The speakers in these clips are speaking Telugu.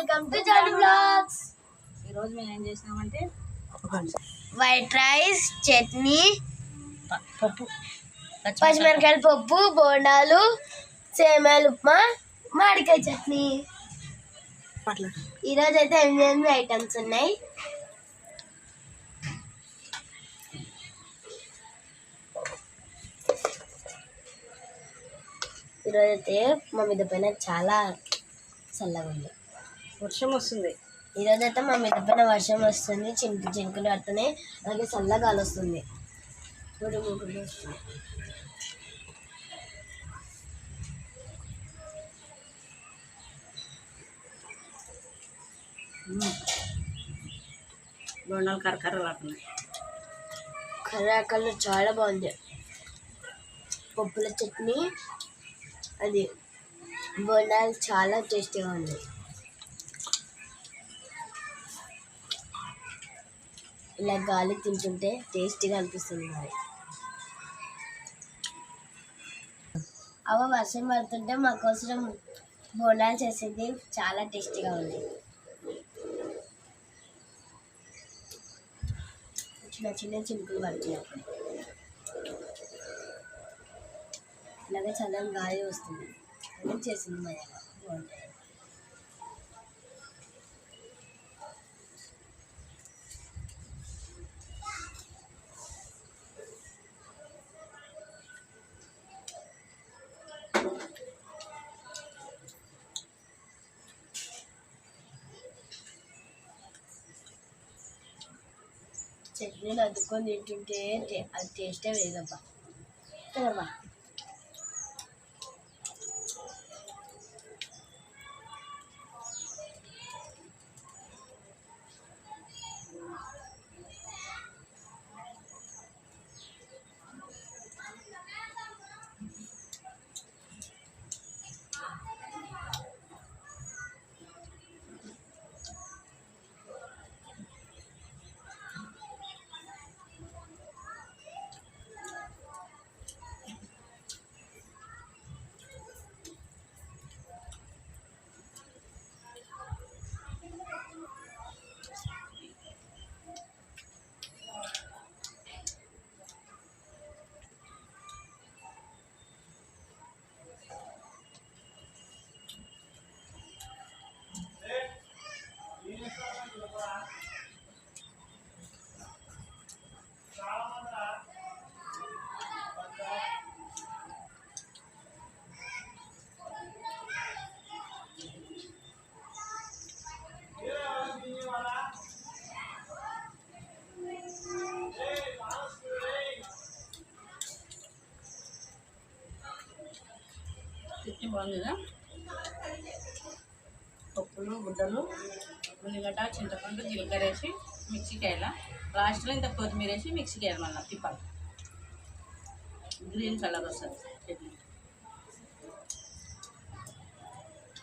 వెల్కమ్ టు జానీ బ్లాగ్స్ ఈరోజు మేము ఏం చేసినామంటే వైట్ రైస్ చట్నీ పప్పు. పచ్చిమిరకాయల పప్పు బోండాలు సేమియాలు ఉప్మా మామిడికాయ చట్నీ. ఈరోజు అయితే ఎనిమిది ఎనిమిది ఐటమ్స్ ఉన్నాయి. ఈరోజు అయితే మా మీద పైన చాలా చల్లగా ఉంది. వర్షం వస్తుంది ఈరోజు అయితే మా మీద పైన వర్షం వస్తుంది చినుకు చినుకులు పడుతున్నాయి అలాగే చల్లగాలి వస్తుంది బొండాలు కరకరలు ఆడుతున్నాయి కర్రాకలు చాలా బాగుంది. పప్పుల చట్నీ అది బోండాలు చాలా టేస్టీగా ఉంది ఇలా గాలి తింటుంటే టేస్టీగా అనిపిస్తుంది మరి. అవ వర్షం పడుతుంటే మాకోసం బోండాలు చేసేది. చాలా టేస్టీగా ఉంది. చిన్న చిన్న చినుకులు పడుతున్నాయి ఇలాగే చల్లని గాలి వస్తుంది. చేసింది మా అమ్మ. చట్నీలు అద్దుకొని తింటుంటే అది టేస్టే వేదబ్బా కదమ్మా చట్నీ బాగుంది కదా పప్పులు గుడ్డలు ఉల్లిగడ్డ చింతపండు జీలకర్ర వేసి మిక్సీకి వేయాల లాస్ట్లో ఇంత కొత్తిమీర వేసి మిక్సీకి వేయాలి మళ్ళీ తిప్పాలి. గ్రీన్ కలర్ వస్తుంది చట్నీ.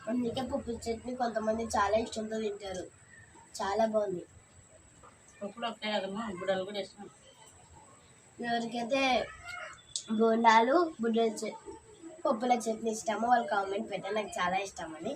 అందుకే పప్పు చట్నీ కొంతమంది చాలా ఇష్టంతో తింటారు. చాలా బాగుంది. పప్పులు ఒకటే కదమ్మా గుడ్డలు కూడా వేసినాం ఎవరికైతే బోండాలు బుడ్డల పప్పుల చట్నీ ఇష్టమో వాళ్ళు కామెంట్ పెట్టారు నాకు చాలా ఇష్టం అని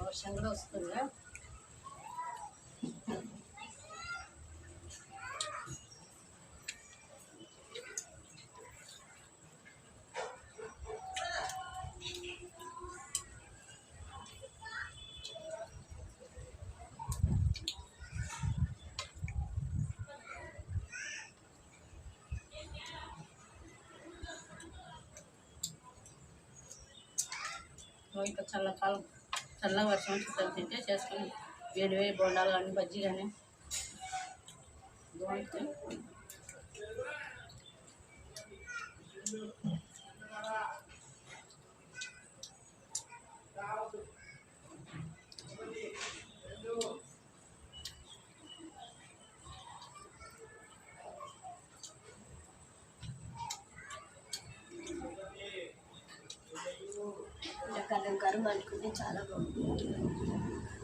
వర్షం కూడా వస్తుందా? కదా ఇంకా చల్లకాలం చల్లగా వర్షం చుట్టాలు తింటే చేసుకొని వేడి వేడి బొండాలు కానీ బజ్జీ కానీ బాగుంటుంది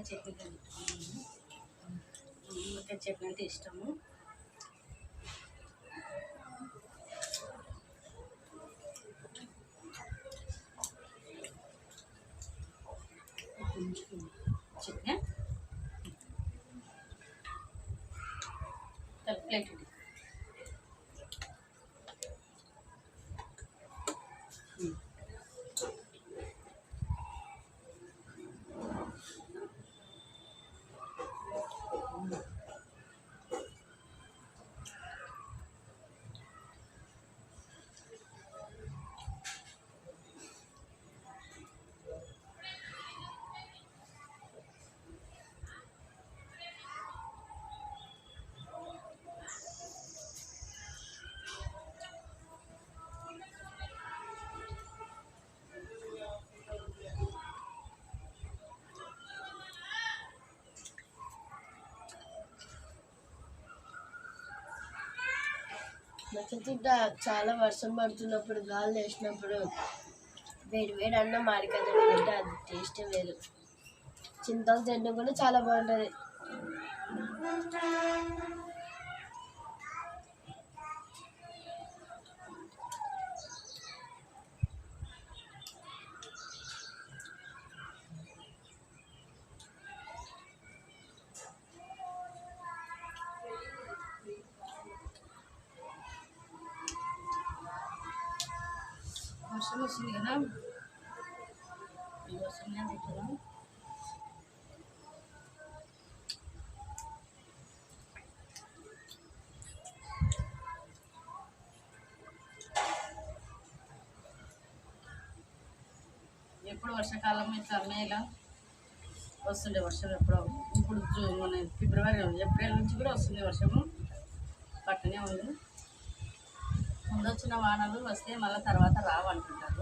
నిమ్మకాయ చట్నీ కలుపుకున్నాను మామిడికాయ చట్నీ అంటే ఇష్టము చట్నీ కలిపి ప్లేట్ నచ్చతింట చాలా వర్షం పడుతున్నప్పుడు గాలి వేసినప్పుడు వేడి వేడి అన్నం మాడికాయ తింటే అది టేస్ట్ వేరు. చింతలు చట్నీ కూడా చాలా బాగుంటుంది. వర్షం వస్తుంది కదా. ఈ వర్షం ఎప్పుడు వర్షాకాలం ఇట్లా మేల? వస్తుండే వర్షం ఎప్పుడో. ఇప్పుడు జూన్ మన ఫిబ్రవరి ఏప్రిల్ నుంచి కూడా వస్తుంది వర్షము. పక్కనే ఉంది. ముందు వచ్చిన వానలు వస్తే మళ్ళీ తర్వాత రావంటుంటారు.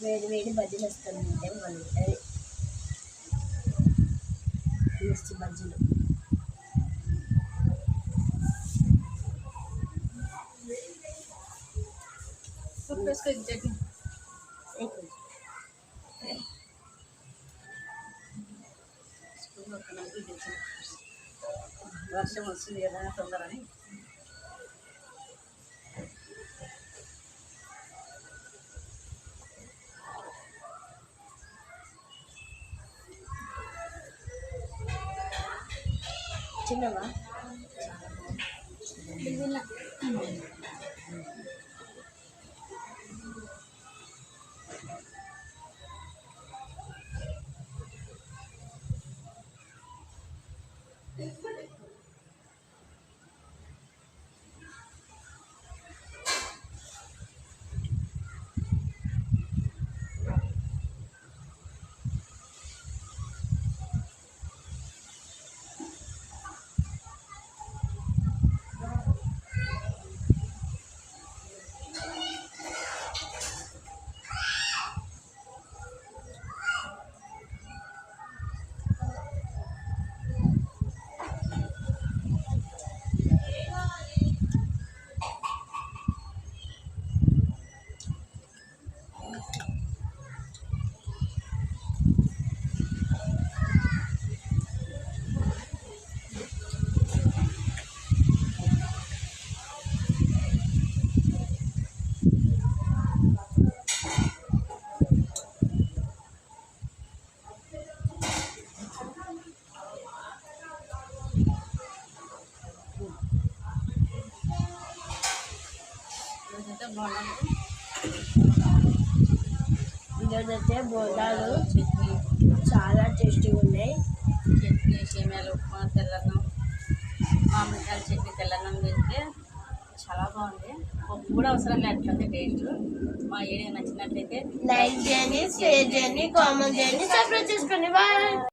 వేడి వేడి బజ్జీలు వస్తుంది తింటే బాగుంటుంది మిర్చి బజ్జీలు. వర్షం వస్తుంది కదా తొందరని. వచ్చిండవా చిన్నవా రోజంతా బాగున్నాను ఈరోజైతే బోండాలు చట్నీ చాలా టేస్టీగా ఉన్నాయి చట్నీ సేమియాలు ఉప్మా తెల్లన్నం మామిడికాయల చట్నీ తెల్లన్నం తింటే చాలా బాగుంది పప్పు కూడా అవసరం లేదు టేస్ట్ మా ఏరియా నచ్చినట్లయితే లైక్ చేయండి షేర్ చేయండి కామెంట్ చేయండి సబ్స్క్రైబ్ చేసుకోండి బాయ్